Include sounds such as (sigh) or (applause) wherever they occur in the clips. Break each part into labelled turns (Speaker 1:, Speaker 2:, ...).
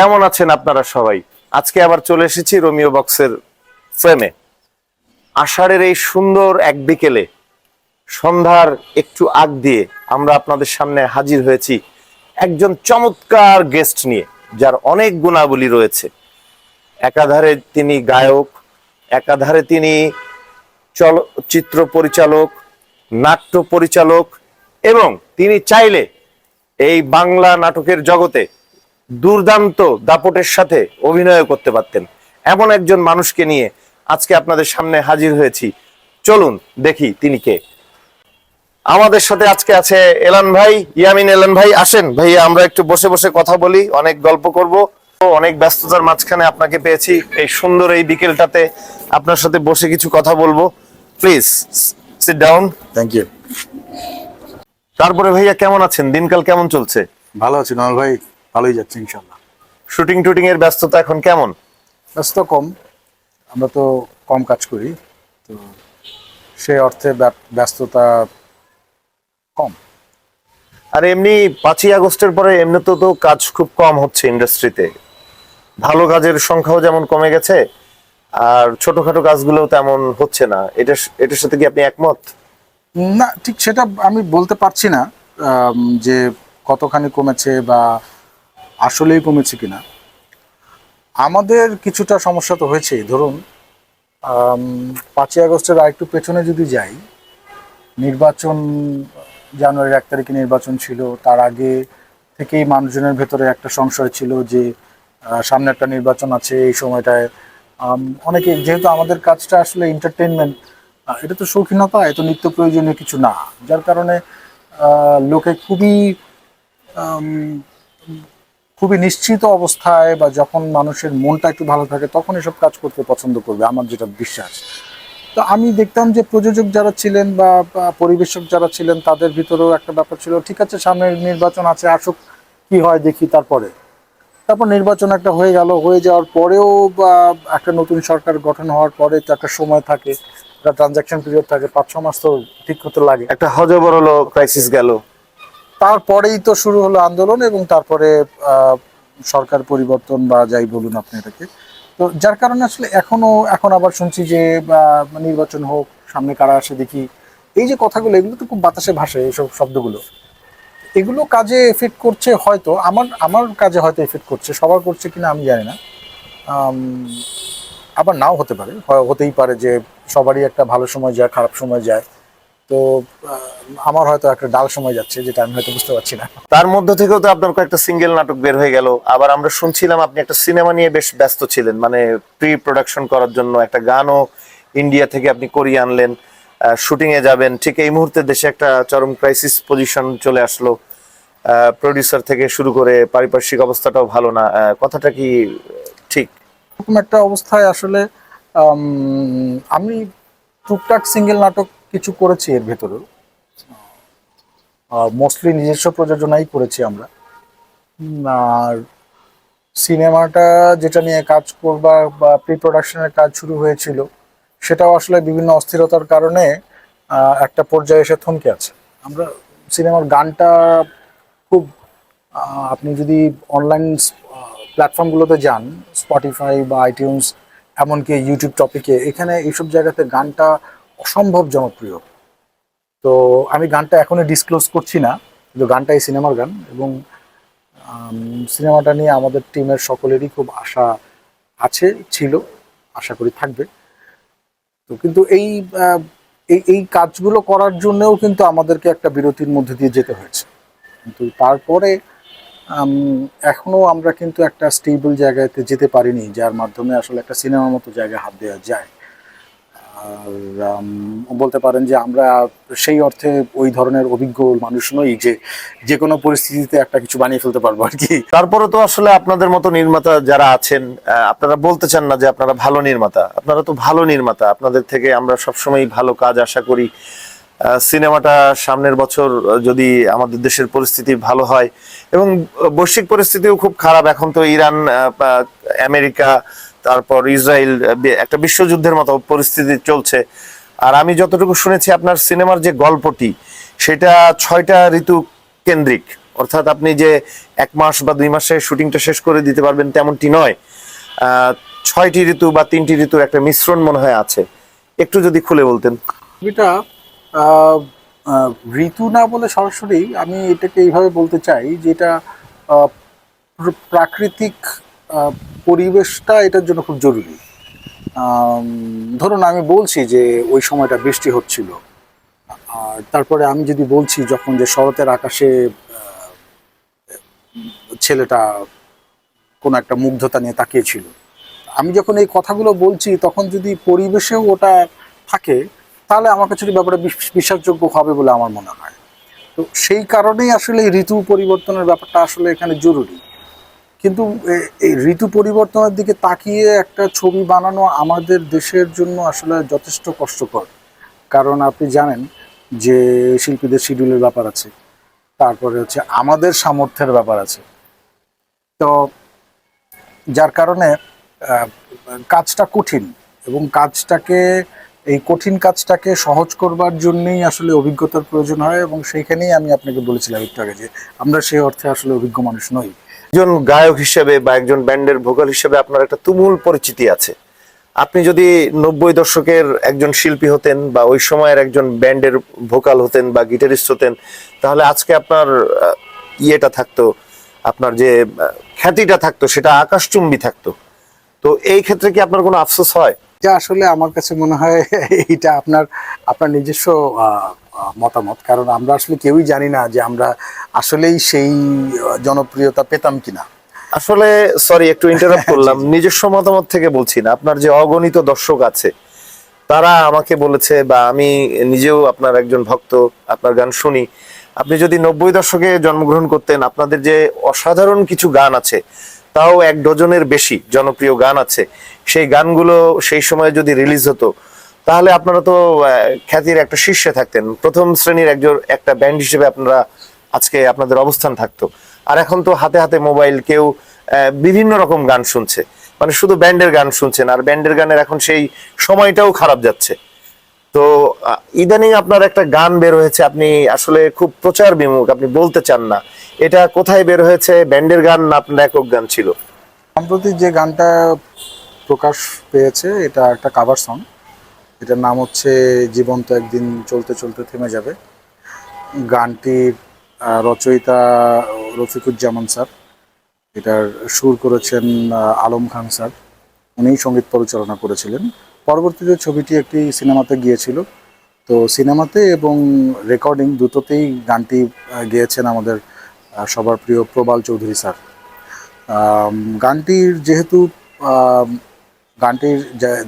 Speaker 1: কেমন আছেন আপনারা সবাই? আজকে আবার চলে এসেছি রোমিও বক্সের ফ্রেমে আষাঢ়ের এই সুন্দর এক বিকেলে, সন্ধ্যার একটু আগ দিয়ে আমরা আপনাদের সামনে হাজির হয়েছি একজন চমৎকার গেস্ট নিয়ে, যার অনেক গুণাবলী রয়েছে। একাধারে তিনি গায়ক, একাধারে তিনি চলচ্চিত্র পরিচালক, নাট্য পরিচালক, এবং তিনি চাইলে এই বাংলা নাটকের জগতে দুর্দান্ত দাপটের সাথে অভিনয় করতে পারতেন। এমন একজন মানুষকে নিয়ে আজকে আপনাদের সামনে হাজির হয়েছি। চলুন দেখি তিনি কে। আমাদের সাথে আজকে আছে এলান ভাই ইয়ামিন এলান ভাই। আসেন ভাইয়া আমরা একটু বসে বসে কথা বলি অনেক গল্প করব। অনেক ব্যস্ততার মাঝখানে আপনাকে পেয়েছি। এই সুন্দর এই বিকেলটাতে আপনার সাথে বসে কিছু কথা বলব। Please sit down
Speaker 2: thank you
Speaker 1: তারপরে ভাইয়া কেমন আছেন? দিনকাল কেমন চলছে?
Speaker 2: ভালো আছি নল ভাই। ভালোই যাচ্ছে ইনশাল্লাহ।
Speaker 1: শুটিং টুটিং এর ব্যস্ততা এখন কেমন?
Speaker 2: ব্যস্ত কম। আমরা তো কম কাজ করি তো সেই অর্থে ব্যস্ততা কম।
Speaker 1: আর এমনি পাঁচই আগস্টের পরে এমনিতে তো কাজ খুব কম হচ্ছে ইন্ডাস্ট্রিতে। ভালো কাজের সংখ্যাও যেমন কমে গেছে আর ছোটখাটো কাজগুলো তেমন হচ্ছে না। এটা এটার সাথে কি আপনি একমত?
Speaker 2: না ঠিক সেটা আমি বলতে পারছি না যে কতখানি কমেছে বা আসলেই কমেছে কিনা? আমাদের কিছুটা সমস্যা তো হয়েছেই। ধরুন পাঁচই আগস্টের আরেকটু পেছনে যদি যাই, নির্বাচন, জানুয়ারির এক তারিখে নির্বাচন ছিল, তার আগে থেকেই মানুষজনের ভেতরে একটা সংশয় ছিল যে সামনে একটা নির্বাচন আছে এই সময়টায়। অনেকে, যেহেতু আমাদের কাজটা আসলে এন্টারটেনমেন্ট এটা তো শৌখিনতা এত নিত্য প্রয়োজনীয় কিছু না। যার কারণে লোকে খুবই খুবই নিশ্চিত অবস্থায় বা যখন মানুষের মনটা একটু ভালো থাকে, তখন এসব কাজ করতে পছন্দ করবে, আমার যেটা বিশ্বাস। তো আমি দেখতাম যে প্রযোজক যারা ছিলেন বা পরিবেশক যারা ছিলেন, তাদের ভিতরেও একটা ব্যাপার ছিল, ঠিক আছে সামনের নির্বাচন আছে, আসুক, কি হয় দেখি তারপরে। তারপর নির্বাচন একটা হয়ে গেল, হয়ে যাওয়ার পরেও বা একটা নতুন সরকার গঠন হওয়ার পরে তো একটা সময় থাকে, একটা ট্রানজাকশন পিরিয়ড থাকে পাঁচ ছ মাস তো ঠিক হতে লাগে।
Speaker 1: একটা হজবরল ক্রাইসিস গেল।
Speaker 2: তারপরেই তো শুরু হলো আন্দোলন এবং তারপরে সরকার পরিবর্তন বা যাই বলুন আপনি এটাকে। তো যার কারণে আসলে এখনও, এখন আবার শুনছি যে নির্বাচন হোক, সামনে কারা আসে দেখি। এই যে কথাগুলো, এগুলো তো খুব বাতাসে ভাসে এইসব শব্দগুলো। এগুলো কাজে এফেক্ট করছে হয়তো, আমার আমার কাজে হয়তো এফেক্ট করছে, সবার করছে কিনা আমি জানি না। আবার নাও হতে পারে হতেই পারে যে সবারই একটা ভালো সময় যায়, খারাপ সময় যায়। তো আমার হয়তো একটা ডাল সময় যাচ্ছে যেটা আমি হয়তো বুঝতে পারছি না।
Speaker 1: তার মধ্য থেকেও তো আপনার কয়েকটা সিঙ্গেল নাটক বের হয়ে গেল। আবার আমরা শুনছিলাম আপনি একটা সিনেমা নিয়ে বেশ ব্যস্ত ছিলেন মানে প্রি প্রোডাকশন করার জন্য একটা গানও ইন্ডিয়া থেকে আপনি করিয়ে আনলেন শুটিং এ যাবেন। ঠিক এই মুহূর্তে দেশে একটা চরম ক্রাইসিস পজিশন চলে আসলো। প্রডিউসার থেকে শুরু করে পারিপার্শ্বিক অবস্থাটাও ভালো না। কথাটা কি ঠিক?
Speaker 2: এরকম একটা অবস্থায় আসলে আমি টুকটাক সিঙ্গেল নাটক কিছু করেছি এর ভেতরেও মোস্টলি নিজস্ব প্রযোজনাই করেছি আমরা। আর সিনেমাটা যেটা নিয়ে কাজ করবার বা প্রি প্রোডাকশনের কাজ শুরু হয়েছিল, সেটাও আসলে বিভিন্ন অস্থিরতার কারণে একটা পর্যায়ে এসে থমকে আছে। আমরা সিনেমার গানটা খুব আপনি যদি অনলাইন প্ল্যাটফর্মগুলোতে যান স্পটিফাই বা আইটিউন্স এমনকি ইউটিউব টপিকে এখানে এইসব জায়গাতে গানটা অসম্ভব জনপ্রিয়। তো আমি গানটা এখনই ডিসক্লোজ করছি না, কিন্তু গানটা এই সিনেমার গান এবং সিনেমাটা নিয়ে আমাদের টিমের সকলেরই খুব আশা আছে, ছিল, আশা করি থাকবে। তো কিন্তু এই এই এই কাজগুলো করার জন্যও কিন্তু আমাদেরকে একটা বিরতির মধ্যে দিয়ে যেতে হয়েছে। কিন্তু তারপরে এখনও আমরা কিন্তু একটা স্টেবল জায়গাতে যেতে পারিনি, যার মাধ্যমে আসলে একটা সিনেমার মতো জায়গায় হাত দেওয়া যায়। আর বলতে পারেন যে আমরা সেই অর্থে ওই ধরনের অভিজ্ঞ মানুষ নই যে যে কোনো পরিস্থিতিতে একটা কিছু বানিয়ে ফেলতে পারব আর কি।
Speaker 1: তারপরে তো আসলে আপনাদের মতো নির্মাতা যারা আছেন আপনারা বলতে চান না যে আপনারা ভালো নির্মাতা। আপনারা তো ভালো নির্মাতা। আপনাদের থেকে আমরা সবসময় ভালো কাজ আশা করি। সিনেমাটা সামনের বছর যদি আমাদের দেশের পরিস্থিতি ভালো হয়, এবং বৈশ্বিক পরিস্থিতিও খুব খারাপ। এখন তো ইরান আমেরিকা তারপর ইসরায়েল একটা বিশ্বযুদ্ধের মতো পরিস্থিতি চলছে। আর আমি যতটুকু শুনেছি আপনার সিনেমার যে গল্পটি সেটা ছয়টা ঋতু কেন্দ্রিক। অর্থাৎ আপনি যে এক মাস বা দুই মাসে শুটিংটা শেষ করে দিতে পারবেন তেমনটি নয়। ছয়টি ঋতু বা তিনটি ঋতুর একটা মিশ্রণ মনে হয় আছে। একটু যদি খুলে বলতেন।
Speaker 2: আহ, ঋতু না বলে সরাসরি আমি এটাকে এইভাবে বলতে চাই যে এটা প্রাকৃতিক পরিবেশটা এটার জন্য খুব জরুরি। ধরুন আমি বলছি যে ওই সময়টা বৃষ্টি হচ্ছিল। আর তারপরে আমি যদি বলছি যখন যে শরতের আকাশে ছেলেটা কোনো একটা মুগ্ধতা নিয়ে তাকিয়েছিল, আমি যখন এই কথাগুলো বলছি তখন যদি পরিবেশেও ওটা থাকে, তাহলে আমার কাছে ব্যাপারে বিশ- বিশ্বাসযোগ্য হবে বলে আমার মনে হয়। তো সেই কারণেই আসলে ঋতু পরিবর্তনের ব্যাপারটা আসলে এখানে জরুরি। কিন্তু এই ঋতু পরিবর্তনের দিকে তাকিয়ে একটা ছবি বানানো আমাদের দেশের জন্য আসলে যথেষ্ট কষ্টকর। কারণ আপনি জানেন যে শিল্পীদের শিডিউলের ব্যাপার আছে, তারপরে হচ্ছে আমাদের সামর্থ্যের ব্যাপার আছে। তো যার কারণে কাজটা কঠিন এবং কাজটাকে, এই কঠিন কাজটাকে সহজ করবার জন্যই আসলে অভিজ্ঞতার প্রয়োজন হয় এবং সেইখানেই আমি আপনাকে বলেছিলাম একটু আগে যে আমরা সেই অর্থে আসলে অভিজ্ঞ মানুষ নই।
Speaker 1: একজন গায়ক হিসেবে বা একজন ব্যান্ডের ভোকাল হিসেবে আপনার একটা তুমুল পরিচিতি আছে। আপনি যদি নব্বই দশকের একজন শিল্পী হতেন বা ওই সময়ের একজন ব্যান্ডের ভোকাল হতেন বা গিটারিস্ট হতেন, তাহলে আজকে আপনার ইয়েটা থাকতো, আপনার যে খ্যাতিটা থাকতো, সেটা আকাশচুম্বী থাকতো। তো এই ক্ষেত্রে কি আপনার কোনো আফসোস হয়?
Speaker 2: এটা আসলে আমার কাছে মনে হয় এটা আপনার আপনার নিজস্ব মতামত। কারণ আমরা আসলে কেউই জানি না যে আমরা আসলেই সেই জনপ্রিয়তা পেতাম কিনা।
Speaker 1: আসলে সরি একটু ইন্টারাপ্ট (laughs) করলাম। নিজস্ব মতামত থেকে বলছি না। আপনার যে অগণিত দর্শক আছে তারা আমাকে বলেছে বা আমি নিজেও আপনার একজন ভক্ত আপনার গান শুনি। আপনি যদি নব্বই দশকে জন্মগ্রহণ করতেন আপনাদের যে অসাধারণ কিছু গান আছে তাও এক ডজনের বেশি জনপ্রিয় গান আছে। সেই গানগুলো সেই সময় যদি রিলিজ হতো তাহলে আপনারা তো খ্যাতির একটা শীর্ষে থাকতেন। প্রথম শ্রেণির একজন, একটা ব্যান্ড হিসেবে আপনারা আজকে আপনাদের অবস্থান থাকতো। আর এখন তো হাতে হাতে মোবাইল কেউ বিভিন্ন রকম গান শুনছে। মানে শুধু ব্যান্ডের গান শুনছেন, আর ব্যান্ডের গানের এখন সেই সময়টাও খারাপ যাচ্ছে। তো ইদানিং আপনার একটা গান বের হয়েছে, আপনি আসলে খুব প্রচার বিমুখ, আপনি বলতে চান না। এটা কোথায় বের হয়েছে ব্যান্ডের গান না আপনার একক গান ছিল?
Speaker 2: সম্প্রতি যে গানটা প্রকাশ পেয়েছে, এটা একটা কাভার সং এটার নাম হচ্ছে জীবন্ত একদিন চলতে চলতে থেমে যাবে। গানটির রচয়িতা রফিকুজ্জামান স্যার, এটার সুর করেছেন আলম খান স্যার, উনিই সংগীত পরিচালনা করেছিলেন। পরবর্তীতে ছবিটি একটি সিনেমাতে গিয়েছিল। তো সিনেমাতে এবং রেকর্ডিং দুটোতেই গানটি গেয়েছেন আমাদের সবার প্রিয় প্রবাল চৌধুরী স্যার। গানটির যেহেতু গানটির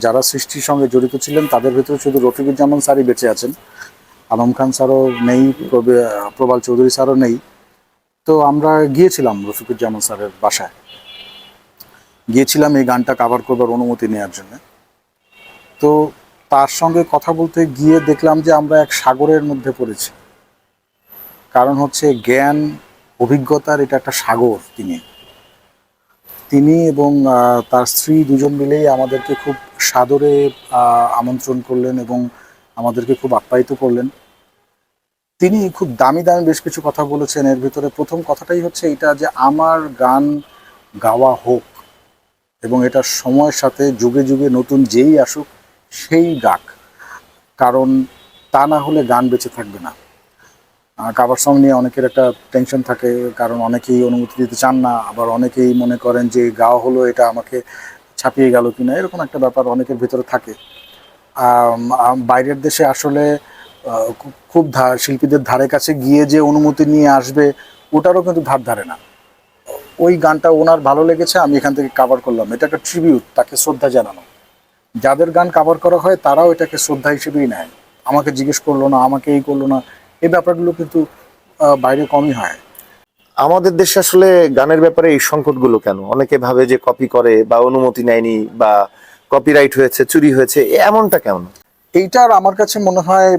Speaker 2: যারা সৃষ্টির সঙ্গে জড়িত ছিলেন, তাদের ভিতরে শুধু রফিকুজ্জামান স্যারই বেঁচে আছেন। আলম খান স্যারও নেই প্রবাল চৌধুরী স্যারও নেই। তো আমরা গিয়েছিলাম রফিকুজ্জামান স্যারের বাসায়। গিয়েছিলাম এই গানটা কাভার করবার অনুমতি নেওয়ার জন্য। তো তার সঙ্গে কথা বলতে গিয়ে দেখলাম যে আমরা এক সাগরের মধ্যে পড়েছি। কারণ হচ্ছে জ্ঞান, অভিজ্ঞতার এটা একটা সাগর তিনি। তিনি এবং তার স্ত্রী দুজন মিলেই আমাদেরকে খুব সাদরে আমন্ত্রণ করলেন এবং আমাদেরকে খুব আপ্যায়িত করলেন। তিনি খুব দামি দামি বেশ কিছু কথা বলেছেন। এর ভিতরে প্রথম কথাটাই হচ্ছে এটা যে আমার গান গাওয়া হোক এবং এটা সময়ের সাথে যুগে যুগে নতুন যেই আসুক, সেই গাক। কারণ তা না হলে গান বেঁচে থাকবে না। কাভার সং নিয়ে অনেকের একটা টেনশন থাকে, কারণ অনেকেই অনুমতি দিতে চান না, আবার অনেকেই মনে করেন যে গাওয়া হলো, এটা আমাকে ছাপিয়ে গেল কিনা, এরকম একটা ব্যাপার অনেকের ভিতরে থাকে। বাইরের দেশে আসলে খুব শিল্পীদের ধারে কাছে গিয়ে যে অনুমতি নিয়ে আসবে, ওটারও কিন্তু ধার ধারে না। ওই গানটা ওনার ভালো লেগেছে, আমি এখান থেকে কাভার করলাম। এটা একটা ট্রিবিউট তাকে শ্রদ্ধা জানানো। যাদের গান কাভার করা হয়, তারাও এটাকে শ্রদ্ধা হিসেবেই নেয়। আমাকে জিজ্ঞেস করল না, আমাকে এই করল না এই ব্যাপারগুলো কিন্তু বাইরে কমই হয়।
Speaker 1: আমাদের দেশে আসলে গানের ব্যাপারে এই সংকটগুলো কেন? অনেকে ভাবে যে কপি করে বা অনুমতি নেয়নি বা কপিরাইট হয়েছে চুরি হয়েছে এমনটা কেমন
Speaker 2: এইটার আমার কাছে মনে হয়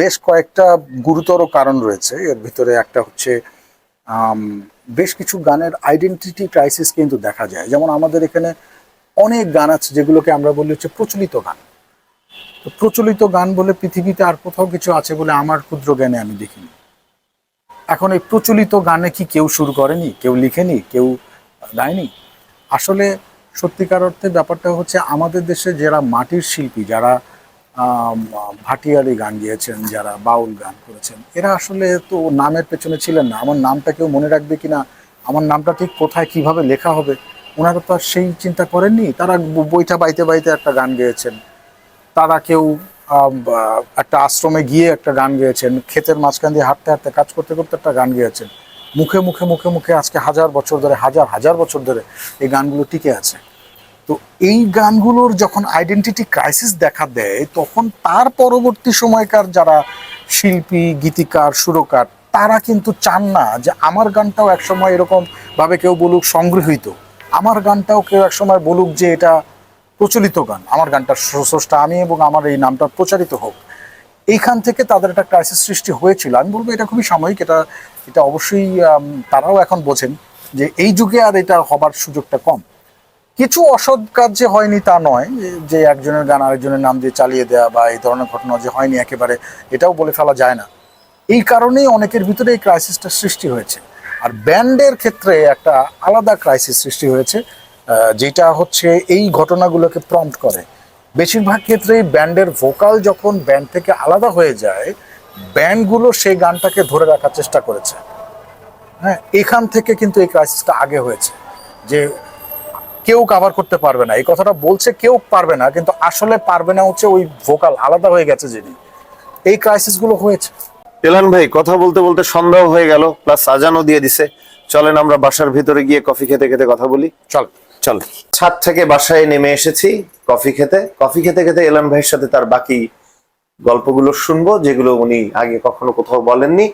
Speaker 2: বেশ কয়েকটা গুরুতর কারণ রয়েছে। এর ভিতরে একটা হচ্ছে বেশ কিছু গানের আইডেন্টিটি ক্রাইসিস কিন্তু দেখা যায়। যেমন আমাদের এখানে অনেক গান আছে যেগুলোকে আমরা বলি হচ্ছে প্রচলিত গান। প্রচলিত গান বলে পৃথিবীতে আর কোথাও কিছু আছে বলে আমার ক্ষুদ্র জ্ঞানে আমি দেখিনি। এখন এই প্রচলিত গানে কি কেউ শুরু করেনি? কেউ লিখেনি? কেউ গায়নি? আসলে সত্যিকার অর্থে ব্যাপারটা হচ্ছে আমাদের দেশে যারা মাটির শিল্পী যারা আম, ভাটিয়ালি গান গিয়েছেন যারা বাউল গান করেছেন এরা আসলে তো নামের পেছনে ছিলেন না। আমার নামটা কেউ মনে রাখবে কিনা? আমার নামটা ঠিক কোথায় কীভাবে লেখা হবে? ওনারা তো আর সেই চিন্তা করেননি? তারা বইটা বাইতে বাইতে একটা গান গেয়েছেন। তারা কেউ একটা আশ্রমে গিয়ে একটা গান গেয়েছেন, ক্ষেতের মাঝখান দিয়ে হাঁটতে হাঁটতে কাজ করতে করতে একটা গান গেয়েছেন। মুখে মুখে মুখে মুখে আজকে হাজার বছর ধরে, হাজার হাজার বছর ধরে এই গানগুলো টিকে আছে। তো এই গানগুলোর যখন আইডেন্টিটি ক্রাইসিস দেখা দেয়, তখন তার পরবর্তী সময়কার যারা শিল্পী, গীতিকার, সুরকার, তারা কিন্তু চান না যে আমার গানটাও একসময় এরকম ভাবে কেউ বলুক সংগৃহীত। আমার গানটাও কেউ একসময় বলুক যে এটা প্রচলিত গান। আমার গানটা স্রষ্টা আমি এবং আমার এই নামটা প্রচারিত হোক। এইখান থেকে তাদের একটা ক্রাইসিস সৃষ্টি হয়েছিল। আমি বলব এটা খুবই সাময়িক। এটা এটা অবশ্যই তারাও এখন বোঝেন যে এই যুগে আর এটা হবার সুযোগটা কম। কিছু অসৎ কাজ যে হয়নি তা নয়, যে- একজনের গান আরেকজনের নাম দিয়ে চালিয়ে দেওয়া বা এই ধরনের ঘটনা যে হয়নি একেবারে, এটাও বলে ফেলা যায় না। এই কারণেই অনেকের ভিতরে এই ক্রাইসিসটা সৃষ্টি হয়েছে। আর ব্যান্ডের ক্ষেত্রে একটা আলাদা ক্রাইসিস সৃষ্টি হয়েছে। যেটা হচ্ছে এই ঘটনাগুলোকে প্রম্পট করে। বেশিরভাগ ক্ষেত্রেই ব্যান্ডের ভোকাল যখন ব্যান্ড থেকে আলাদা হয়ে যায় ব্যান্ডগুলো সেই গানটাকে ধরে রাখার চেষ্টা করেছে। হ্যাঁ এখান থেকে কিন্তু এই ক্রাইসিসটা আগে হয়েছে। যে কেউ কাভার করতে পারবে না। এই কথাটা বলছে কেউ পারবে না কিন্তু আসলে পারবে না হচ্ছে ওই ভোকাল আলাদা হয়ে গেছে যিনি। এই ক্রাইসিসগুলো হয়েছে।
Speaker 1: এলান ভাই কথা বলতে বলতে সন্দেহ হয়ে গেল প্লাস সাজানো দিয়ে দিছে। চলেন আমরা বাসার ভিতরে গিয়ে কফি খেতে খেতে কথা বলি।
Speaker 2: চল।
Speaker 1: চল। ছাদ থেকে বাসায় নেমে এসেছি, কফি খেতে। কফি খেতে খেতে এলান ভাইয়ের সাথে তার বাকি গল্পগুলো শুনব, যেগুলো উনি আগে কখনো কোথাও বলেননি।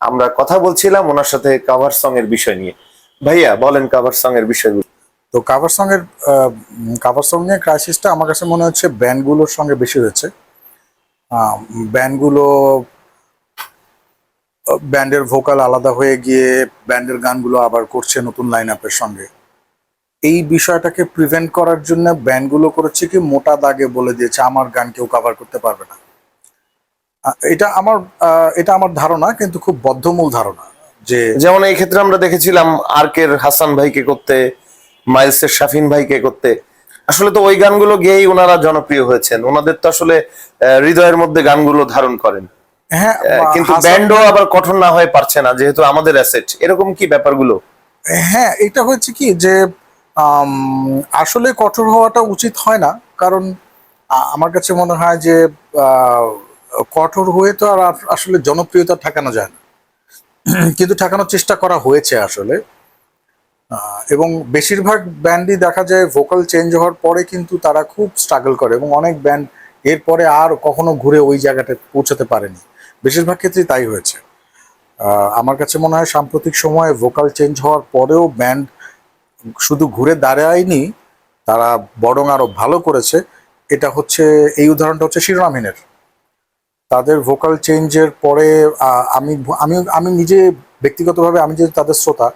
Speaker 1: আমরা কথা বলছিলাম ওনার সাথে কাভার সং এর বিষয় নিয়ে। ভাইয়া, বলেন কাভার সং এর বিষয়গুলো।
Speaker 2: তো কাভার সং এর কাভার সং এর ক্রাইসিসটা আমার কাছে মনে হচ্ছে ব্যান্ডগুলোর সঙ্গে বেশি হয়েছে। ব্যান্ডগুলো ব্যান্ডের ভোকাল আলাদা হয়ে গিয়ে ব্যান্ডের গানগুলো আবার করছে নতুন লাইন আপের সঙ্গে। এই বিষয়টাকে প্রিভেন্ট করার জন্য ব্যান্ডগুলো করেছে কি? মোটা দাগে বলে দিয়েছে। আমার গান কেউ কভার করতে পারবে না। এটা আমার এটা আমার ধারণা কিন্তু খুব বদ্ধমূল ধারণা যে
Speaker 1: যেমন এই ক্ষেত্রে আমরা দেখেছিলাম আর্কের হাসান ভাইকে করতে মাইলসের শাফিন ভাইকে করতে। আসলে তো ওই গানগুলো গেয়েই ওনারা জনপ্রিয় হয়েছেন। ওনাদের তো আসলে হৃদয়ের মধ্যে গানগুলো ধারণ করেন।
Speaker 2: হ্যাঁ
Speaker 1: কিন্তু ব্যান্ডও আবার কঠোর না হয়ে পারছে না যেহেতু আমাদের অ্যাসেট এরকম কি ব্যাপারগুলো?
Speaker 2: হ্যাঁ এটা হচ্ছে কি যে আসলে কঠোর হওয়াটা উচিত হয় না, কারণ আমার কাছে মনে হয় যে কঠোর হয়ে তো আর আসলে জনপ্রিয়তা ঠেকানো যায় না। (clears throat) কিন্তু ঠেকানোর চেষ্টা করা হয়েছে আসলে। এবং বেশিরভাগ ব্যান্ডই দেখা যায় ভোকাল চেঞ্জ হওয়ার পরে কিন্তু তারা খুব স্ট্রাগল করে এবং অনেক ব্যান্ড এরপরে আর কখনো ঘুরে ওই জায়গাটা পৌঁছাতে পারেনি। বেশিরভাগ ক্ষেত্রেই তাই হয়েছে। আমার কাছে মনে হয় সাম্প্রতিক সময়ে ভোকাল চেঞ্জ হওয়ার পরেও ব্যান্ড শুধু ঘুরে দাঁড়ায়নি, তারা বরং আরও ভালো করেছে। এটা হচ্ছে, এই উদাহরণটা হচ্ছে শিরোনামহীনের। তাদের ভোকাল চেঞ্জের পরে আমি আমি আমি নিজে ব্যক্তিগতভাবে আমি যে তাদের শ্রোতা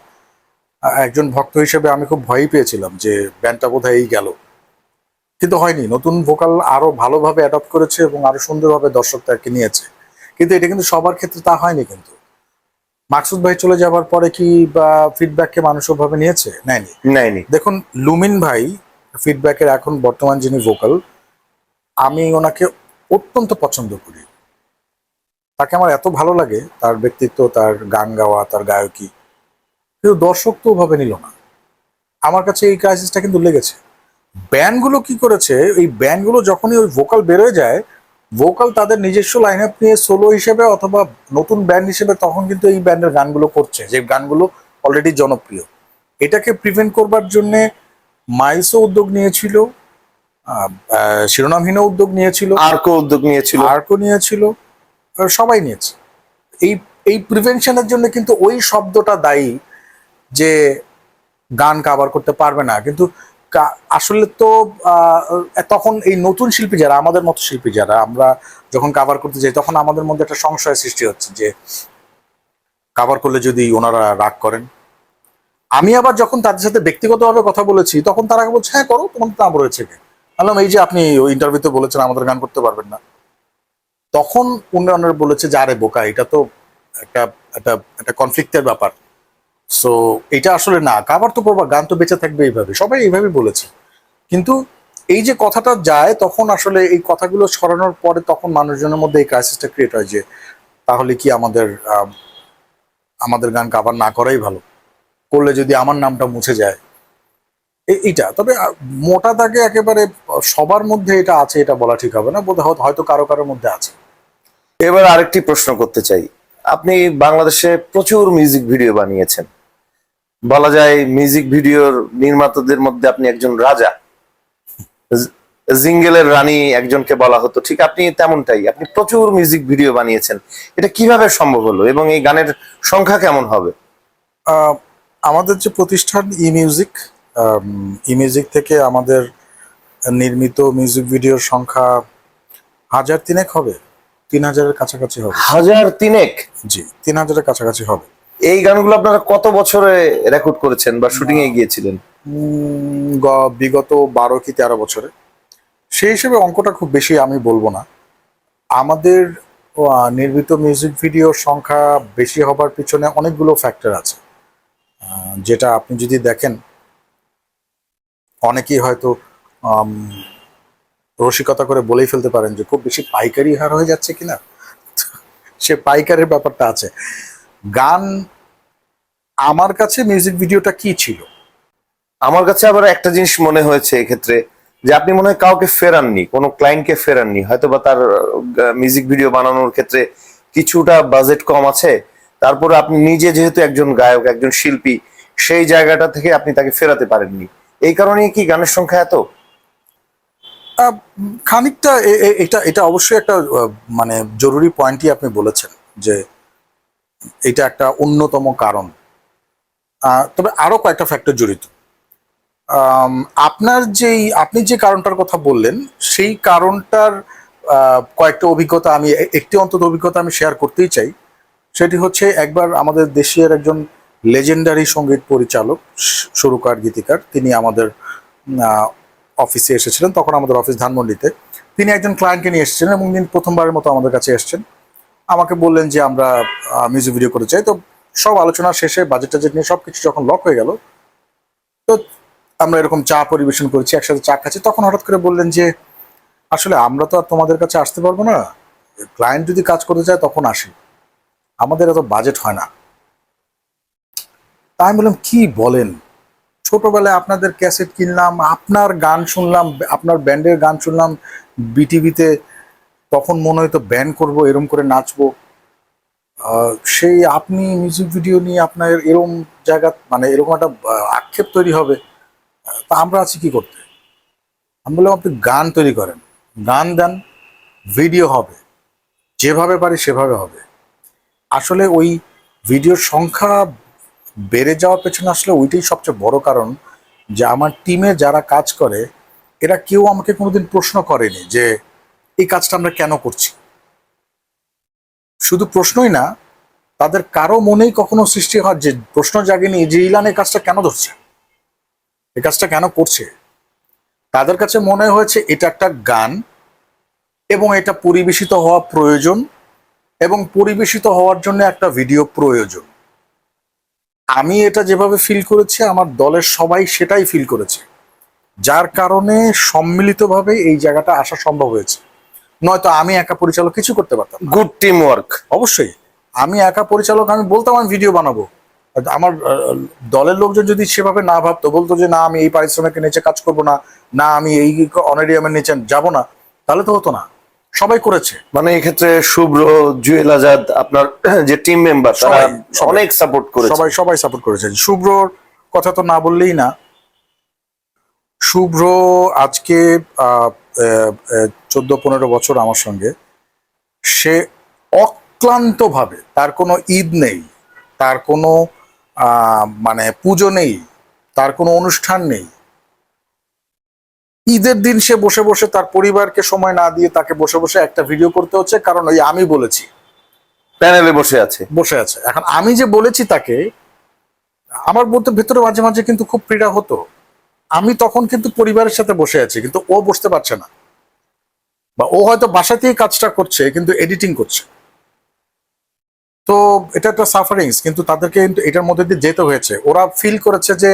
Speaker 2: একজন ভক্ত হিসেবে আমি খুব ভয়ই পেয়েছিলাম যে ব্যান্ডটা বোধহয় এই গেল। কিন্তু হয়নি, নতুন ভোকাল আরও ভালোভাবে অ্যাডপ্ট করেছে এবং আরও সুন্দরভাবে দর্শক তাকে নিয়েছে। কিন্তু এটা কিন্তু সবার ক্ষেত্রে তা হয়নি কিন্তু। মাকসুদ ভাই চলে যাবার পরে কি বা ফিডব্যাককে মানুষ ওভাবে নিয়েছে? নেয়নি।
Speaker 1: নেয়নি।
Speaker 2: দেখুন লুমিন ভাই ফিডব্যাকের এখন বর্তমান যিনি ভোকাল আমি ওনাকে অত্যন্ত পছন্দ করি। তাকে আমার এত ভালো লাগে তার ব্যক্তিত্ব তার গান গাওয়া তার গায়কী। কিন্তু দর্শক তো ওভাবে নিল না। আমার কাছে এই ক্রাইসিসটা কিন্তু লেগেছে। ব্যান্ডগুলো কি করেছে এই ব্যান্ডগুলো যখনই ওই ভোকাল বেরোয় যায় ভোকাল তাদের নিজস্ব লাইন আপ নিয়ে সোলো হিসেবে অথবা নতুন ব্যান্ড হিসেবে তখন কিন্তু এই ব্যান্ডের গানগুলো করছে যে গানগুলো অলরেডি জনপ্রিয়। এটাকে প্রিভেন্ট করবার জন্যে মাইলসও উদ্যোগ নিয়েছিল শিরোনামহীন উদ্যোগ নিয়েছিল
Speaker 1: আর্কো উদ্যোগ নিয়েছিল।
Speaker 2: আর্কও নিয়েছিল সবাই নিয়েছে। এই এই প্রিভেনশনের জন্য কিন্তু ওই শব্দটা দায়ী যে গান কাভার করতে পারবে না। কিন্তু আসলে তো তখন এই নতুন শিল্পী যারা, আমাদের মতো শিল্পী যারা, আমরা যখন কাভার করতে যাই, তখন আমাদের মধ্যে একটা সংশয় সৃষ্টি হচ্ছে যে কাভার করলে যদি ওনারা রাগ করেন। আমি আবার যখন তাদের সাথে ব্যক্তিগতভাবে কথা বলেছি, তখন তারা বলছে হ্যাঁ করো নাম রয়েছে কে বললাম, এই যে আপনি ওই ইন্টারভিউতে বলেছেন, আমাদের গান করতে পারবেন না। তখন উন্নয়নের বলেছে যে, আরে বোকা, এটা তো একটা একটা একটা কনফ্লিক্টের ব্যাপার। সো এটা আসলে না, কাবার তো করবা গান তো বেঁচে থাকবে এইভাবে, সবাই এইভাবে বলেছে। কিন্তু এই যে কথাটা যায়, তখন আসলে এই কথাগুলো ছড়ানোর পরে তখন মানুষজনের মধ্যে এই ক্রাইসিসটা ক্রিয়েট হয় যে, তাহলে কি আমাদের আমাদের গান কাবার না করাই ভালো? করলে যদি আমার নামটা মুছে যায়। এইটা, তবে মোটা দাগে একেবারে সবার মধ্যে এটা আছে, এটা বলা ঠিক হবে না, বোধ হয়- হয়তো কারও কারোর মধ্যে আছে।
Speaker 1: এবার আরেকটি প্রশ্ন করতে চাই। আপনি বাংলাদেশে প্রচুর মিউজিক ভিডিও বানিয়েছেন। বলা যায় মিউজিক ভিডিওর নির্মাতাদের মধ্যে আপনি একজন রাজা। জিঙ্গেলের রানী একজনকে বলা হতো। ঠিক আপনি তেমনটাই আপনি প্রচুর মিউজিক ভিডিও বানিয়েছেন। এটা কীভাবে সম্ভব হলো এবং এই গানের সংখ্যা কেমন হবে?
Speaker 2: আমাদের যে প্রতিষ্ঠান ই মিউজিক ই মিউজিক থেকে আমাদের নির্মিত মিউজিক ভিডিওর সংখ্যা হাজার তিনেক হবে। তিন হাজারের কাছাকাছি হবে।
Speaker 1: হাজার তিনেক?
Speaker 2: জি তিন হাজারের কাছাকাছি হবে।
Speaker 1: এই গানগুলো আপনারা কত বছরে রেকর্ড করেছেন বা শুটিং এ গিয়েছিলেন?
Speaker 2: বিগত বারো কি তেরো বছরে। সেই হিসেবে অঙ্কটা খুব বেশি আমি বলব না। আমাদের নির্মিত মিউজিক ভিডিওর সংখ্যা বেশি হবার পিছনে অনেকগুলো ফ্যাক্টর আছে। যেটা আপনি যদি দেখেন অনেকেই হয়তো রসিকতা করে বলেই ফেলতে পারেন যে খুব বেশি পাইকারি হার হয়ে যাচ্ছে কিনা। সে পাইকারের ব্যাপারটা আছে। গান আমার কাছে মিউজিক ভিডিওটা কি ছিল?
Speaker 1: আমার কাছে আবার একটা জিনিস মনে হয়েছে এক্ষেত্রে যে আপনি মনে হয় কাউকে ফেরাননি কোনো ক্লায়েন্টকে ফেরাননি হয়তো বা তার মিউজিক ভিডিও বানানোর ক্ষেত্রে কিছুটা বাজেট কম আছে তারপরে আপনি নিজে যেহেতু একজন গায়ক একজন শিল্পী সেই জায়গাটা থেকে আপনি তাকে ফেরাতে পারেননি। এই কারণেই কি গানের সংখ্যা এত?
Speaker 2: খানিকটা এটা এটা অবশ্যই একটা মানে জরুরি পয়েন্টই আপনি বলেছেন যে এটা একটা অন্যতম কারণ। তবে আরও কয়েকটা ফ্যাক্টর জড়িত। আপনার যেই, আপনি যে কারণটার কথা বললেন, সেই কারণটার কয়েকটা অভিজ্ঞতা আমি, একটি অন্তত অভিজ্ঞতা আমি শেয়ার করতেই চাই। সেটি হচ্ছে একবার আমাদের দেশের একজন লেজেন্ডারি সংগীত পরিচালক সুরকার গীতিকার, তিনি আমাদের অফিসে এসেছিলেন, তখন আমাদের অফিস ধানমন্ডিতে। তিনি একজন ক্লায়েন্টকে নিয়ে এসেছিলেন এবং তিনি প্রথমবারের মতো আমাদের কাছে এসেছেন। আমাকে বললেন যে আমরা মিউজিক ভিডিও করতে চাই। তো সব আলোচনা শেষে বাজেট টাজেট নিয়ে সব কিছু যখন লক হয়ে গেল, তো আমরা এরকম চা পরিবেশন করেছি, একসাথে চা খাচ্ছি। তখন হঠাৎ করে বললেন যে, আসলে আমরা তো আর তোমাদের কাছে আসতে পারব না। ক্লায়েন্ট যদি কাজ করতে চায় তখন আসি। আমাদের এত বাজেট হয় না। তাই আমি বললাম, কি বলেন? ছোটবেলায় আপনাদের ক্যাসেট কিনলাম, আপনার গান শুনলাম, আপনার ব্যান্ডের গান শুনলাম বিটিভিতে তখন মনে হয়তো ব্যান করব, এরম করে নাচবো। সেই আপনি মিউজিক ভিডিও নিয়ে আপনার এরম জায়গা মানে এরকম একটা আক্ষেপ তৈরি হবে। তা আমরা আছি কি করতে? আমি বললাম, আপনি গান তৈরি করেন। গান দেন ভিডিও হবে। যেভাবে পারি সেভাবে হবে। আসলে ওই ভিডিওর সংখ্যা বেড়ে যাওয়ার পেছনে আসলে ওইটাই সবচেয়ে বড় কারণ যে আমার টিমে যারা কাজ করে, এরা কেউ আমাকে কোনোদিন প্রশ্ন করেনি যে এই কাজটা আমরা কেন করছি? শুধু প্রশ্নই না, তাদের কারও মনেই কখনো সৃষ্টি হয় যে প্রশ্ন জাগেনি যে ইলান এই কাজটা কেন ধরছে? এই কাজটা কেন করছে? তাদের কাছে মনে হয়েছে এটা একটা গান এবং এটা পরিবেশিত হওয়া প্রয়োজন এবং পরিবেশিত হওয়ার জন্য একটা ভিডিও প্রয়োজন। আমি এটা যেভাবে ফিল করেছি, আমার দলের সবাই সেটাই ফিল করেছে। যার কারণে সম্মিলিতভাবে এই জায়গাটা আসা সম্ভব হয়েছে। নয়তো আমি একা পরিচালক কিছু করতে পারতাম
Speaker 1: গুড টিম ওয়ার্ক
Speaker 2: অবশ্যই। আমি একা পরিচালক আমি বলতাম আমি ভিডিও বানাবো। আমার দলের লোকজন যদি সেভাবে না ভাবতো বলতো যে না আমি এই পারিশ্রমিকের নিচে কাজ করব না না আমি এই অনারিয়ামের নিচে যাব না তাহলে তো হতো না। সবাই করেছে।
Speaker 1: মানে এক্ষেত্রে শুভ্র জুয়েল আজাদ আপনার যে টিম মেম্বার তারা। অনেক সাপোর্ট করেছে।
Speaker 2: সবাই সবাই সাপোর্ট করেছে। শুভ্রর কথা তো না বললেই না। শুভ্র আজকে চোদ্দ পনেরো বছর আমার সঙ্গে সে অক্লান্তভাবে তার কোনো ঈদ নেই তার কোনো আহ, মানে পুজো নেই তার কোনো অনুষ্ঠান নেই। ঈদের দিন সে বসে বসে তার পরিবারকে সময় না দিয়ে তাকে বসে বসে একটা ভিডিও করতে হচ্ছে কারণ ওই আমি বলেছি।
Speaker 1: প্যানেলে বসে আছে।
Speaker 2: বসে আছে। এখন আমি যে বলেছি তাকে আমার বলতে ভেতরে মাঝে মাঝে কিন্তু খুব পীড়া হতো। আমি তখন কিন্তু পরিবারের সাথে বসে আছি কিন্তু ও বসতে পারছে না। বা ও হয়তো বাসাতেই কাজটা করছে কিন্তু এডিটিং করছে। তো এটা একটা সাফারিংস কিন্তু তাদেরকে কিন্তু এটার মধ্যে দিয়ে যেতে হয়েছে। ওরা ফিল করেছে যে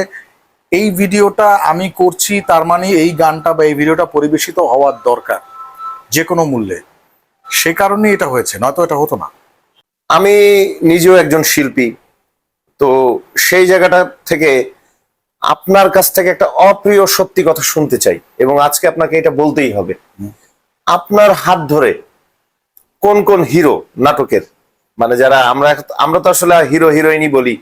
Speaker 2: এই ভিডিওটা আমি করছি তার মানে এই গানটা বা এই ভিডিওটা পরিবেশিত হওয়ার দরকার যে কোনো মূল্যে। সে কারণে এটা হয়েছে নয়তো এটা হতো না।
Speaker 1: আমি নিজেও একজন শিল্পী তো সেই জায়গাটা থেকে আপনার কাছ থেকে একটা অপ্রিয় সত্যি কথা শুনতে চাই এবং আজকে আপনাকে এটা বলতেই হবে। আপনার হাত ধরে কোন কোন হিরো নাটকের? মানে যারা আমরা আমরা তো আসলে হিরো হিরোইনই বলি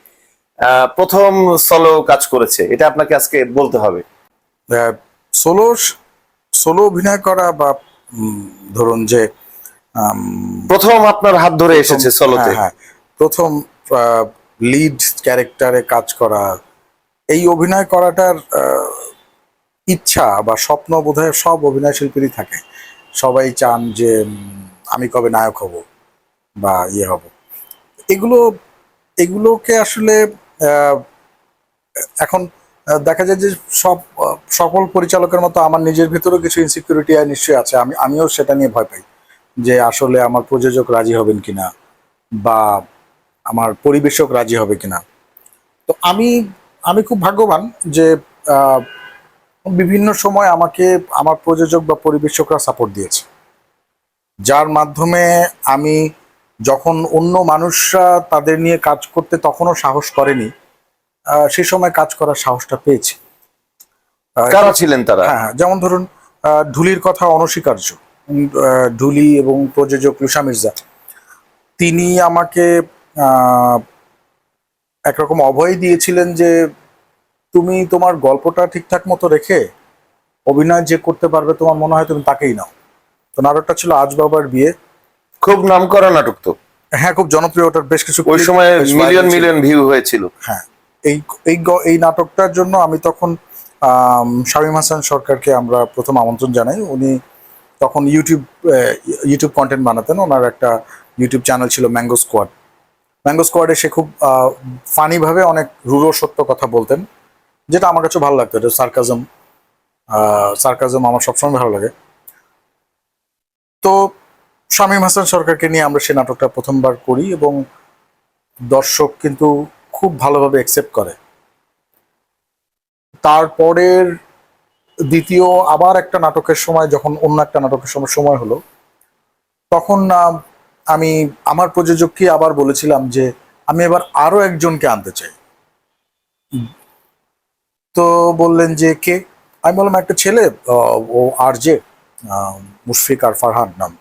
Speaker 1: আহ, প্রথম সলো কাজ করেছে এটা আপনাকে আজকে বলতে হবে।
Speaker 2: সোলো সোলো অভিনয় করা বা ধরুন যে
Speaker 1: প্রথম আপনার হাত ধরে এসেছে সলোতে
Speaker 2: হ্যাঁ, হ্যাঁ। প্রথম লিড ক্যারেক্টারে কাজ করা এই অভিনয় করাটার ইচ্ছা বা স্বপ্ন বোধহয় সব অভিনয় শিল্পীরই থাকে। সবাই চান যে আমি কবে নায়ক হব বা ইয়ে হব। এগুলো, এগুলোকে আসলে এখন দেখা যায় যে সব, সকল পরিচালকের মতো আমার নিজের ভিতরেও কিছু ইনসিকিউরিটি নিশ্চয়ই আছে। আমি, আমিও সেটা নিয়ে ভয় পাই যে আসলে আমার প্রযোজক রাজি হবেন কিনা বা আমার পরিবেশক রাজি হবে কিনা। তো আমি আমি খুব ভাগ্যবান যে বিভিন্ন সময় আমাকে আমার প্রযোজক বা পরিবেশকরা সাপোর্ট দিয়েছে। যার মাধ্যমে আমি যখন অন্য মানুষরা তাদের নিয়ে কাজ করতে তখনও সাহস করেনি সে সময় কাজ করার সাহসটা পেয়েছি।
Speaker 1: কারা ছিলেন তারা?
Speaker 2: হ্যাঁ হ্যাঁ, যেমন ধরুন ঢুলির কথা অনস্বীকার্য। ঢুলি এবং প্রযোজক রুষা মির্জা তিনি আমাকে আহ, একরকম অভয় দিয়েছিলেন যে তুমি তোমার গল্পটা ঠিকঠাক মতো রেখে অভিনয় যে করতে পারবে তোমার মনে হয় তুমি তাকেই নাও। তো নাটকটা ছিল আজ বাবার বিয়ে।
Speaker 1: খুব নাম করা নাটক তো।
Speaker 2: হ্যাঁ খুব জনপ্রিয়। ওটার বেশ কিছু
Speaker 1: ওই সময় মিলিয়ন মিলিয়ন ভিউ হয়েছিল।
Speaker 2: হ্যাঁ এই এই এই নাটকটার জন্য আমি তখন শামীম হাসান সরকারকে আমরা প্রথম আমন্ত্রণ জানাই। উনি তখন ইউটিউব ইউটিউব কন্টেন্ট বানাতেন। ওনার একটা ইউটিউব চ্যানেল ছিল ম্যাঙ্গো স্কোয়াড ম্যাঙ্গো স্কোয়াডে সে খুব ফানিভাবে অনেক রুড়ো সত্য কথা বলতেন। যেটা আমার কাছে ভালো লাগতো, এটা সার্কাজম সার্কাজম আমার সবসময় ভালো লাগে। তো শামীম হাসান সরকারকে নিয়ে আমরা সেই নাটকটা প্রথমবার করি এবং দর্শক কিন্তু খুব ভালোভাবে অ্যাকসেপ্ট করে। তারপরের দ্বিতীয় আবার একটা নাটকের সময়, যখন অন্য একটা নাটকের সময় সময় হলো, তখন আমি, আমার প্রযোজককে আবার বলেছিলাম যে, আমি এবার আরও একজনকে আনতে চাই। তো বললেন যে কে? আমি বললাম, একটা ছেলে, ও আর যে মুশফিক আর ফারহান নাম।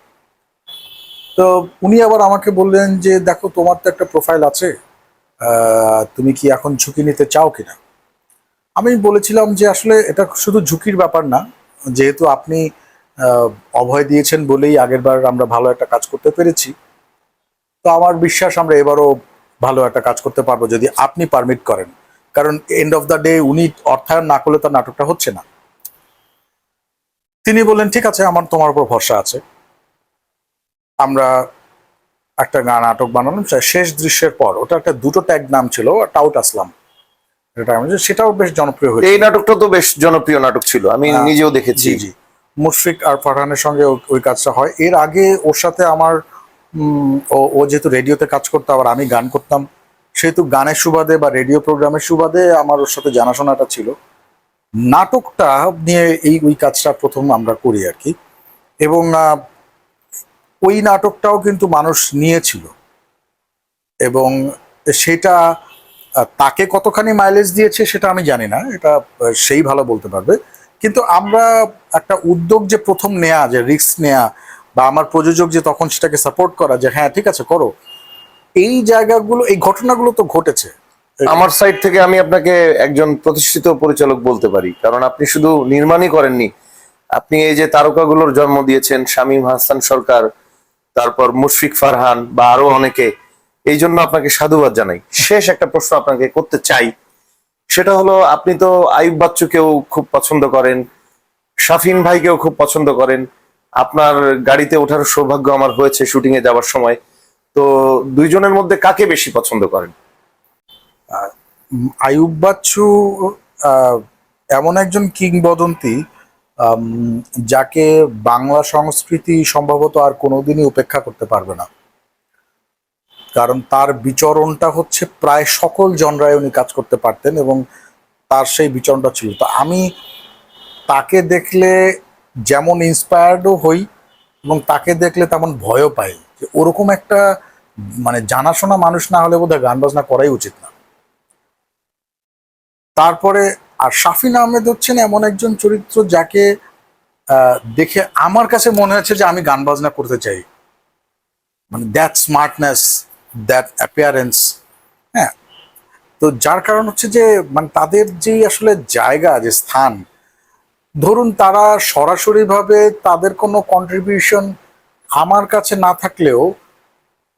Speaker 2: তো উনি আবার আমাকে বললেন যে, দেখো, তোমার তো একটা প্রোফাইল আছে তুমি কি এখন ঝুঁকি নিতে চাও কিনা? আমি বলেছিলাম যে, আসলে এটা শুধু ঝুঁকির ব্যাপার না, যেহেতু আপনি অভয় দিয়েছেন বলেই আগেরবার আমরা ভালো একটা কাজ করতে পেরেছি। তো আমার বিশ্বাস আমরা এবারও ভালো একটা কাজ করতে পারব যদি আপনি পারমিট করেন। কারণ এন্ড অফ দ্য ডে উনি অর্থায়ন না করলে তার নাটকটা হচ্ছে না। তিনি বললেন ঠিক আছে আমার তোমার উপর ভরসা আছে। আমরা একটা গান নাটক বানালাম শেষ দৃশ্যের পর। ওটা একটা দুটো ট্যাগ নাম ছিল টাউট আসলাম সেটাও বেশ জনপ্রিয় হয়েছে।
Speaker 1: এই নাটকটা তো বেশ জনপ্রিয় নাটক ছিল আমি
Speaker 2: হ্যাঁ,
Speaker 1: নিজেও দেখেছি।
Speaker 2: জি মুশফিক আর ফারহানের সঙ্গে ওই কাজটা হয়। এর আগে ওর সাথে আমার ও যেহেতু রেডিওতে কাজ করতো আবার আমি গান করতাম। সেহেতু গানের সুবাদে বা রেডিও প্রোগ্রামের সুবাদে আমার ওর সাথে জানাশোনাটা ছিল। নাটকটা নিয়ে এই, ওই কাজটা প্রথম আমরা করি আর কি। এবং ওই নাটকটাও কিন্তু মানুষ নিয়েছিল। এবং সেটা তাকে কতখানি মাইলেজ দিয়েছে সেটা আমি জানি না। এটা সেই ভালো বলতে পারবে। কিন্তু আমরা একটা উদ্যোগ যে প্রথম নেয়া, যে রিস্ক নেয়া, বা আমার প্রযোজক যে তখন সেটাকে সাপোর্ট করা, যে হ্যাঁ ঠিক আছে, করো। এই জায়গাগুলো, এই ঘটনাগুলো তো ঘটেছে।
Speaker 1: আমার সাইড থেকে আমি আপনাকে একজন প্রতিষ্ঠিত পরিচালক বলতে পারি, কারণ আপনি শুধু নির্মাণই করেননি। আপনি এই যে তারকাগুলোর জন্ম দিয়েছেন, শামীম হাসান সরকার, তারপর মুশফিক ফারহান বা আরও অনেকে, এই জন্য আপনাকে সাধুবাদ জানাই। শেষ একটা প্রশ্ন আপনাকে করতে চাই, সেটা হলো, আপনি তো আইব বাচ্চুকেও খুব পছন্দ করেন, শাফিন ভাইকেও খুব পছন্দ করেন। আপনার গাড়িতে ওঠার সৌভাগ্য আমার হয়েছে শুটিং এ যাওয়ার সময়। তো দুইজনের মধ্যে কাকে বেশি পছন্দ করেন?
Speaker 2: আয়ুব বাচ্চু এমন একজন কিংবদন্তি যাকে বাংলা সংস্কৃতি সম্ভবত আর কোনোদিনই উপেক্ষা করতে পারবে না। কারণ তার বিচরণটা হচ্ছে প্রায় সকল জনরায় উনি কাজ করতে পারতেন এবং তার সেই বিচরণটা ছিল। তো আমি তাকে দেখলে যেমন ইন্সপায়ার্ডও হই এবং তাকে দেখলে তেমন ভয়ও পাই যে ওরকম একটা মানে জানাশোনা মানুষ না হলে বোধহয় গান বাজনা করাই উচিত না। তারপরে, আর শাফিন আহমেদ হচ্ছেন এমন একজন চরিত্র যাকে দেখে আমার কাছে মনে হচ্ছে যে আমি গান বাজনা করতে চাই। মানে দ্যাট স্মার্টনেস দ্যাট অ্যাপিয়ারেন্স হ্যাঁ। তো যার কারণ হচ্ছে যে মানে তাদের যে আসলে জায়গা, যে স্থান ধরুন তারা সরাসরিভাবে তাদের কোনো কন্ট্রিবিউশন আমার কাছে না থাকলেও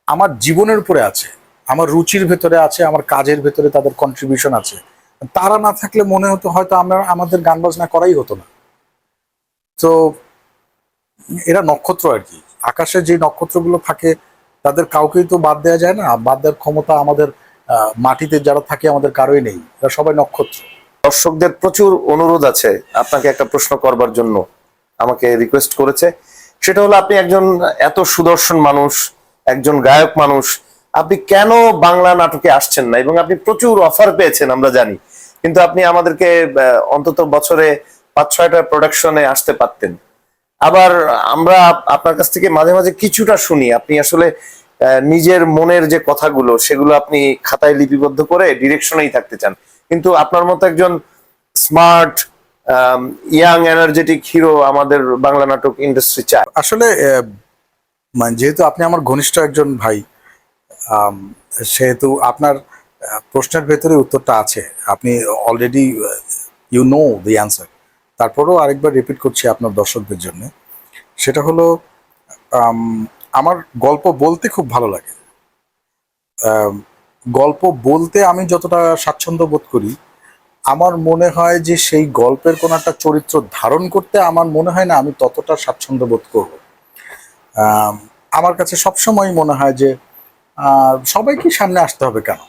Speaker 2: আমার জীবনের উপরে আছে, আমার রুচির ভেতরে আছে, আমার কাজের ভেতরে তাদের কন্ট্রিবিউশন আছে। তারা না থাকলে মনে হতো হয়তো আমরা, আমাদের গান বাজনা করাই হতো না। তো এরা নক্ষত্র আর কি। আকাশে যে নক্ষত্রগুলো থাকে, তাদের কাউকেই তো বাদ দেওয়া যায় না। বাদ দেওয়ার ক্ষমতা আমাদের মাটিতে যারা থাকে আমাদের কারোই নেই। এরা সবাই নক্ষত্র।
Speaker 1: দর্শকদের প্রচুর অনুরোধ আছে আপনাকে একটা প্রশ্ন করবার জন্য আমাকে রিকোয়েস্ট করেছে। সেটা হলো আপনি একজন এত সুদর্শন মানুষ, একজন গায়ক মানুষ, আপনি কেন বাংলা নাটকে আসছেন না? এবং আপনি প্রচুর অফার পেয়েছেন, আমরা জানি। কিন্তু আপনি আমাদেরকে অন্তত বছরে পাঁচ, ছয়টা প্রোডাকশনে আসতে পারতেন। আবার আমরা আপনার কাছ থেকে মাঝে মাঝে কিছুটা শুনি। আপনি আসলে নিজের মনের যে কথাগুলো, সেগুলো আপনি খাতায় লিপিবদ্ধ করে ডিরেকশনেই থাকতে চান। কিন্তু আপনার মতো একজন স্মার্ট ইয়াং এনার্জেটিক হিরো আমাদের বাংলা নাটক ইন্ডাস্ট্রি চায়।
Speaker 2: আসলে মানে যেহেতু আপনি আমার ঘনিষ্ঠ একজন ভাই সেহেতু আপনার প্রশ্নের ভেতরে উত্তরটা আছে। আপনি already you know the answer তারপরেও আরেকবার রিপিট করছি আপনার দর্শকদের জন্য। সেটা হলো আমার গল্প বলতে খুব ভালো লাগে। গল্প বলতে আমি যতটা স্বাচ্ছন্দ্য বোধ করি, আমার মনে হয় যে সেই গল্পের কোনো একটা চরিত্র ধারণ করতে আমার মনে হয় না আমি ততটা স্বাচ্ছন্দ্য বোধ করব। আমার কাছে সবসময় মনে হয় যে সবাইকে সামনে আসতে হবে কেন?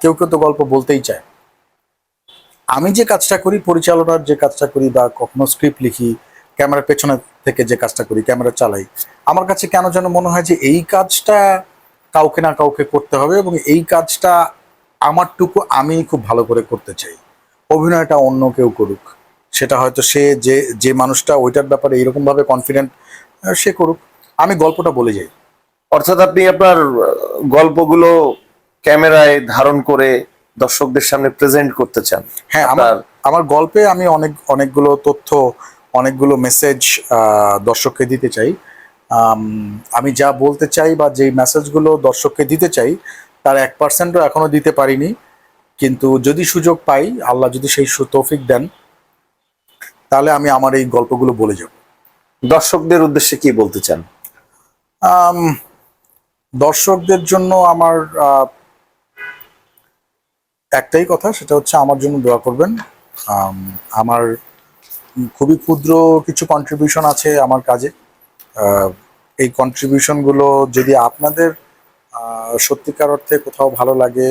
Speaker 2: কেউ কেউ তো গল্প বলতেই চায়। আমি যে কাজটা করি, পরিচালনার যে কাজটা করি বা কখনো স্ক্রিপ্ট লিখি, ক্যামেরার পেছনে থেকে যে কাজটা করি, ক্যামেরা চালাই, আমার কাছে কেন যেন মনে হয় যে এই কাজটা কাউকে না কাউকে করতে হবে এবং এই কাজটা আমারটুকু আমি খুব ভালো করে করতে চাই। অভিনয়টা অন্য কেউ করুক। সেটা হয়তো সে যে যে মানুষটা ওইটার ব্যাপারে এরকম ভাবে কনফিডেন্ট সে করুক। আমি গল্পটা বলে যাই।
Speaker 1: অর্থাৎ আপনি আপনার গল্পগুলো ক্যামেরায় ধারণ করে দর্শকদের সামনে প্রেজেন্ট করতে চান।
Speaker 2: হ্যাঁ আমার আমার গল্পে আমি অনেক অনেকগুলো তথ্য অনেকগুলো মেসেজ দর্শককে দিতে চাই। আম, যা বলতে চাই বা যেই মেসেজগুলো দর্শককে দিতে চাই তার এক পার্সেন্টও এখনও দিতে পারিনি। কিন্তু যদি সুযোগ পাই আল্লাহ যদি সেই তৌফিক দেন তাহলে আমি আমার এই গল্পগুলো বলে যাব।
Speaker 1: দর্শকদের উদ্দেশ্যে কি বলতে চান?
Speaker 2: দর্শকদের জন্য আমার একটাই কথা সেটা হচ্ছে আমার জন্য দোয়া করবেন। আমার খুবই ক্ষুদ্র কিছু কন্ট্রিবিউশন আছে আমার কাজে। এই কন্ট্রিবিউশনগুলো যদি আপনাদের সত্যিকার অর্থে কোথাও ভালো লাগে,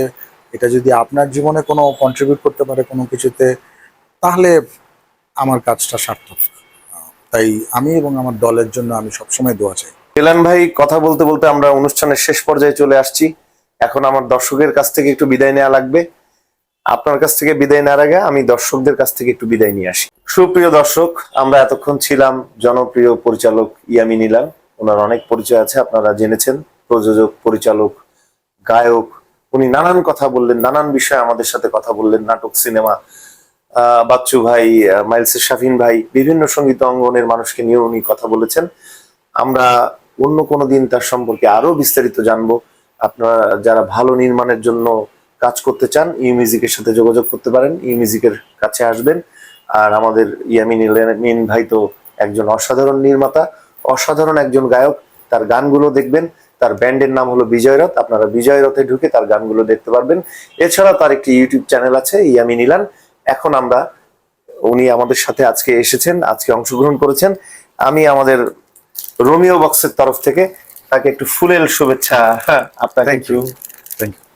Speaker 2: এটা যদি আপনার জীবনে কোনো কন্ট্রিবিউট করতে পারে কোনো কিছুতে, তাহলে আমার কাজটা সার্থক। তাই আমি এবং আমার দলের জন্য আমি সবসময় দোয়া চাই।
Speaker 1: এলান ভাই, কথা বলতে বলতে আমরা অনুষ্ঠানের শেষ পর্যায়ে চলে আসছি। এখন আমার দর্শকের কাছ থেকে একটু বিদায় নেওয়া লাগবে। আপনার কাছ থেকে বিদায় নেওয়ার আগে আমি দর্শকদের কাছ থেকে একটু বিদায় নিয়ে আসি। সুপ্রিয় দর্শক, আমরা এতক্ষণ ছিলাম জনপ্রিয় পরিচালক ইয়ামিন ইলান ওনার অনেক পরিচয় আছে, আপনারা জেনেছেন। প্রযোজক, পরিচালক, গায়ক, উনি নানান কথা বললেন, নানান বিষয়ে আমাদের সাথে কথা বললেন, নাটক, সিনেমা বাচ্চু ভাই মাইলসের শাফিন ভাই, বিভিন্ন সংগীত অঙ্গনের মানুষকে নিয়ে উনি কথা বলেছেন। আমরা অন্য কোনো দিন তার সম্পর্কে আরও বিস্তারিত জানব। আপনারা যারা ভালো নির্মাণের জন্য কাজ করতে চান ই মিউজিকের সাথে যোগাযোগ করতে পারেন ই মিউজিকের কাছে আসবেন। আর আমাদের ইয়ামিন ইয়ামিন ভাই তো একজন অসাধারণ নির্মাতা অসাধারণ একজন গায়ক। তার গানগুলো দেখবেন তার ব্যান্ডের নাম হলো বিজয় রথ। আপনারা বিজয় রথে ঢুকে তার গানগুলো দেখতে পারবেন। এছাড়া তার একটি ইউটিউব চ্যানেল আছে ইয়ামিন ইলান এখন আমরা উনি আমাদের সাথে আজকে এসেছেন আজকে অংশগ্রহণ করেছেন। আমি আমাদের রোমিও বক্সের তরফ থেকে তাকে একটু ফুলেল শুভেচ্ছা আপনাকে
Speaker 2: Thank you. Thank you